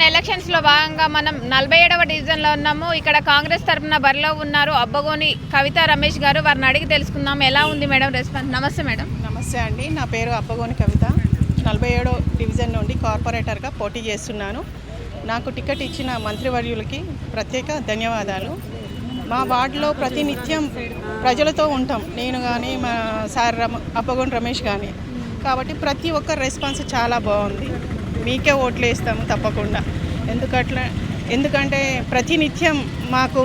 Corporation ఎలక్షన్స్లో భాగంగా మనం నలభై ఏడవ డివిజన్లో ఉన్నాము. ఇక్కడ కాంగ్రెస్ తరపున బరిలో ఉన్నారు అబ్బగోని కవిత రమేష్ గారు. వారిని అడిగి తెలుసుకుందాం. ఎలా ఉంది మేడం రెస్పాన్స్ నమస్తే మేడం. నమస్తే అండి. నా పేరు అబ్బగోని కవిత. నలభై ఏడో డివిజన్ నుండి కార్పొరేటర్గా పోటీ చేస్తున్నాను. నాకు టికెట్ ఇచ్చిన మంత్రివర్యులకి ప్రత్యేక ధన్యవాదాలు. మా వార్డులో ప్రతినిత్యం ప్రజలతో ఉంటాం. నేను కానీ మా సార్ రమ అబ్బగోని రమేష్ కానీ కాబట్టి ప్రతి ఒక్క రెస్పాన్స్ చాలా బాగుంది. మీకే ఓట్లు వేస్తాము తప్పకుండా. ఎందుకట్లా ఎందుకంటే ప్రతినిత్యం మాకు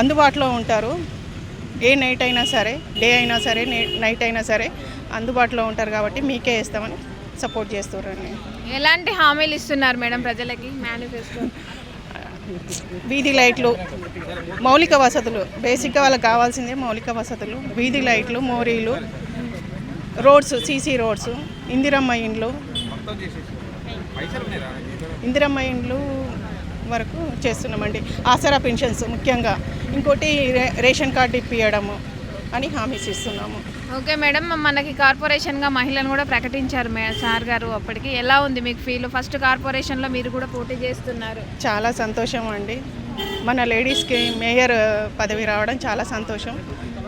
అందుబాటులో ఉంటారు. ఏ నైట్ అయినా సరే డే అయినా సరే నైట్ అయినా సరే అందుబాటులో ఉంటారు కాబట్టి మీకే వేస్తామని సపోర్ట్ చేస్తున్నారండి ఎలాంటి హామీలు ఇస్తున్నారు మేడం ప్రజలకి? మేనిఫెస్టో. వీధి లైట్లు మౌలిక వసతులు బేసిక్గా వాళ్ళకి కావాల్సిందే మౌలిక వసతులు వీధి లైట్లు మోరీలు రోడ్స్ సీసీ రోడ్స్ ఇందిరమ్మ ఇండ్లు ఇందిరమ్మ ఇండ్లు వరకు చేస్తున్నామండి. ఆసరా పెన్షన్స్ ముఖ్యంగా. ఇంకోటి రే- రేషన్ కార్డు ఇప్పియడము అని హామీస్ ఇస్తున్నాము. ఓకే మేడం మనకి కార్పొరేషన్గా మహిళను కూడా ప్రకటించారు మే సార్ గారు అప్పటికి. ఎలా ఉంది మీకు ఫీల్ ఫస్ట్ కార్పొరేషన్లో మీరు కూడా పోటీ చేస్తున్నారు. చాలా సంతోషం అండి. మన లేడీస్కి మేయర్ పదవి రావడం చాలా సంతోషం.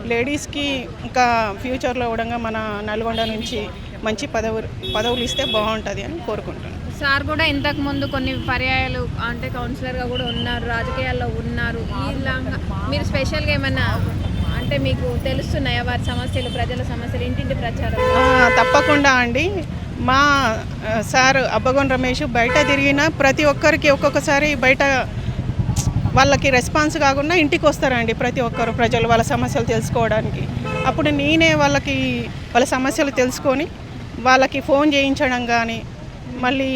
లేడీస్కి ఇంకా ఫ్యూచర్లో కూడా మన నల్గొండ నుంచి మంచి పదవు పదవులు ఇస్తే బాగుంటుంది అని కోరుకుంటున్నాను. సార్ కూడా ఇంతకు ముందు కొన్ని పర్యాయాలు అంటే కౌన్సిలర్గా కూడా ఉన్నారు రాజకీయాల్లో ఉన్నారు. ఇలాగా మీరు స్పెషల్గా ఏమైనా అంటే మీకు తెలుస్తున్నాయా వారి సమస్యలు ప్రజల సమస్యలు ఇంటింటి ప్రచారం? తప్పకుండా అండి. మా సార్ అబ్బగోన్ రమేష్ బయట తిరిగిన ప్రతి ఒక్కరికి ఒక్కొక్కసారి బయట వాళ్ళకి రెస్పాన్స్ కాకుండా ఇంటికి వస్తారండి ప్రతి ఒక్కరు ప్రజలు వాళ్ళ సమస్యలు తెలుసుకోవడానికి. అప్పుడు నేనే వాళ్ళకి వాళ్ళ సమస్యలు తెలుసుకొని వాళ్ళకి ఫోన్ చేయించడం కానీ మళ్ళీ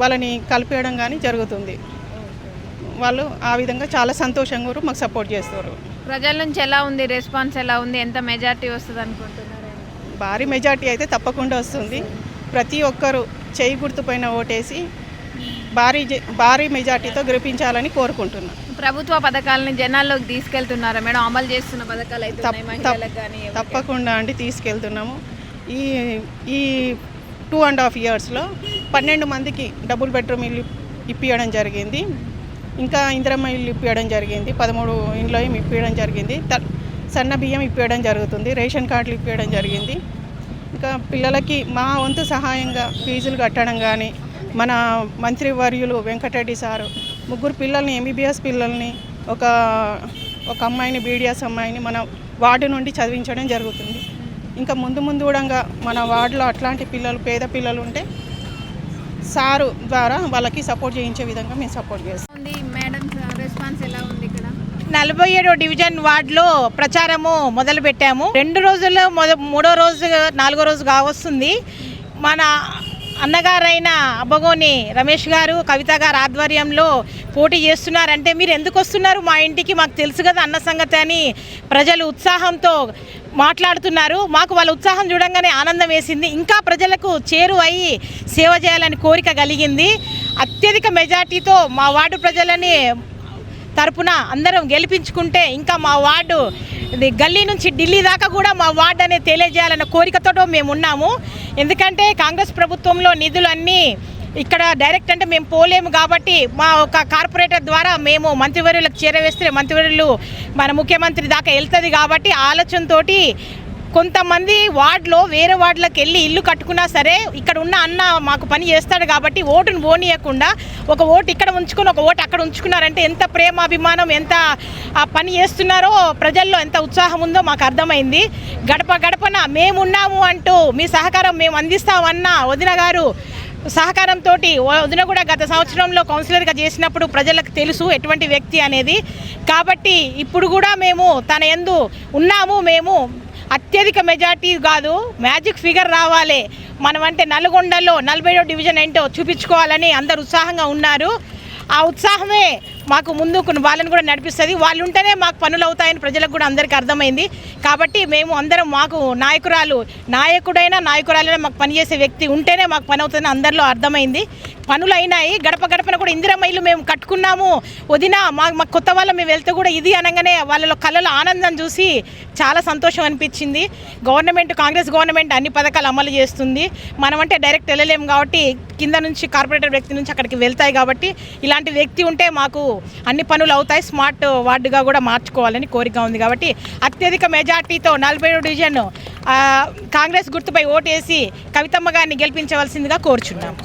వాళ్ళని కలిపేయడం కానీ జరుగుతుంది. వాళ్ళు ఆ విధంగా చాలా సంతోషంగా కూడా మాకు సపోర్ట్ చేస్తారు ప్రజల నుంచి ఎలా ఉంది? రెస్పాన్స్ ఎలా ఉంది? ఎంత మెజారిటీ వస్తుంది అనుకుంటున్నారు? భారీ మెజార్టీ అయితే తప్పకుండా వస్తుంది. ప్రతి ఒక్కరూ చేయి గుర్తుపైన ఓటేసి భారీ భారీ మెజార్టీతో గెలిపించాలని కోరుకుంటున్నాను ప్రభుత్వ పథకాలని జనాల్లోకి తీసుకెళ్తున్నారా? మేడం అమలు చేస్తున్న పథకాలు అయితే తప్పకుండా అండి తీసుకెళ్తున్నాము. ఈ ఈ టూ అండ్ హాఫ్ ఇయర్స్లో పన్నెండు మందికి డబుల్ బెడ్రూమ్ ఇల్లు ఇప్పించడం జరిగింది. ఇంకా ఇందిరమ్మ ఇల్లు ఇప్పించడం జరిగింది. పదమూడు ఇండ్లో ఏమి ఇప్పించడం జరిగింది. త- సన్న బియ్యం ఇప్పించడం జరుగుతుంది. రేషన్ కార్డులు ఇప్పించడం జరిగింది. ఇంకా పిల్లలకి మా వంతు సహాయంగా ఫీజులు కట్టడం కానీ మన మంత్రివర్యులు వెంకటరెడ్డి సారు ముగ్గురు పిల్లల్ని ఎంబీబీఎస్ పిల్లల్ని ఒక ఒక అమ్మాయిని బీడిఎస్ అమ్మాయిని మన వార్డు నుండి చదివించడం జరుగుతుంది. ఇంకా ముందు ముందు కూడా మన వార్డులో అట్లాంటి పిల్లలు పేద పిల్లలు ఉంటే సారు ద్వారా వాళ్ళకి సపోర్ట్ చేయించే విధంగా మేము సపోర్ట్ చేస్తాం. మేడం రెస్పాన్స్ ఎలా ఉంది ఇక్కడ? నలభై ఏడో డివిజన్ వార్డులో ప్రచారము మొదలు పెట్టాము రెండు రోజుల్లో మొద మూడో రోజు నాలుగో రోజు కావస్తుంది. మన అన్నగారైన అబ్బగోని రమేష్ గారు కవిత గారు ఆధ్వర్యంలో పోటీ చేస్తున్నారంటే మీరు ఎందుకు వస్తున్నారు? మా ఇంటికి మాకు తెలుసు కదా అన్న సంగతి అని ప్రజలు ఉత్సాహంతో మాట్లాడుతున్నారు. మాకు వాళ్ళ ఉత్సాహం చూడంగానే ఆనందం వేసింది. ఇంకా ప్రజలకు చేరువయ్యి సేవ చేయాలని కోరిక కలిగింది. అత్యధిక మెజార్టీతో మా వార్డు ప్రజలని తరపున అందరం గెలిపించుకుంటే ఇంకా మా వార్డు గల్లీ నుంచి ఢిల్లీ దాకా కూడా మా వార్డు అనేది తెలియజేయాలన్న కోరికతో మేము ఉన్నాము. ఎందుకంటే కాంగ్రెస్ ప్రభుత్వంలో నిధులు అన్నీ ఇక్కడ డైరెక్ట్ అంటే మేము పోలేము కాబట్టి మా ఒక కార్పొరేటర్ ద్వారా మేము మంత్రివర్యులకు చేరవేస్తే మంత్రివర్యులు మన ముఖ్యమంత్రి దాకా వెళ్తుంది కాబట్టి ఆలోచనతోటి కొంతమంది వార్డులో వేరే వార్డులకు వెళ్ళి ఇల్లు కట్టుకున్నా సరే ఇక్కడ ఉన్న అన్న మాకు పని చేస్తాడు కాబట్టి ఓటును పోనీయకుండా ఒక ఓటు ఇక్కడ ఉంచుకుని ఒక ఓటు అక్కడ ఉంచుకున్నారంటే ఎంత ప్రేమ అభిమానం ఎంత ఆ పని చేస్తున్నారో ప్రజల్లో ఎంత ఉత్సాహం ఉందో మాకు అర్థమైంది. గడప గడపన మేమున్నాము అంటూ మీ సహకారం మేము అందిస్తామన్న వదిన గారు సహకారంతో వదిన కూడా గత సంవత్సరంలో కౌన్సిలర్గా చేసినప్పుడు ప్రజలకు తెలుసు ఎటువంటి వ్యక్తి అనేది. కాబట్టి ఇప్పుడు కూడా మేము తన ఎందు ఉన్నాము మేము అత్యధిక మెజార్టీ కాదు. మ్యాజిక్ ఫిగర్ రావాలి. మనం అంటే నల్గొండలో నలభై డివిజన్ ఏంటో చూపించుకోవాలని అందరు ఉత్సాహంగా ఉన్నారు. ఆ ఉత్సాహమే మాకు ముందుకు వాళ్ళని కూడా నడిపిస్తుంది. వాళ్ళు ఉంటేనే మాకు పనులు అవుతాయని ప్రజలకు కూడా అందరికీ అర్థమైంది. కాబట్టి మేము అందరం మాకు నాయకురాలు నాయకుడైనా నాయకురాలైనా మాకు పనిచేసే వ్యక్తి ఉంటేనే మాకు పని అవుతుందని అందరిలో అర్థమైంది. పనులు అయినాయి గడప గడపన కూడా ఇందిరమ్మ ఇల్లు మేము కట్టుకున్నాము. వదిన మా మా కొత్త వాళ్ళ మేము వెళ్తే కూడా ఇది అనగానే వాళ్ళలో కళ్ళలో ఆనందం చూసి చాలా సంతోషం అనిపించింది. గవర్నమెంట్ కాంగ్రెస్ గవర్నమెంట్ అన్ని పథకాలు అమలు చేస్తుంది. మనం అంటే డైరెక్ట్ వెళ్ళలేము కాబట్టి కింద నుంచి కార్పొరేటర్ వ్యక్తి నుంచి అక్కడికి వెళ్తాయి కాబట్టి ఇలాంటి వ్యక్తి ఉంటే మాకు అన్ని పనులు అవుతాయి. స్మార్ట్ వార్డుగా కూడా మార్చుకోవాలని కోరిక ఉంది కాబట్టి అత్యధిక మెజార్టీతో నలభై డివిజన్ కాంగ్రెస్ గుర్తుపై ఓటేసి కవితమ్మ గారిని గెలిపించవలసిందిగా కోరుచున్నాం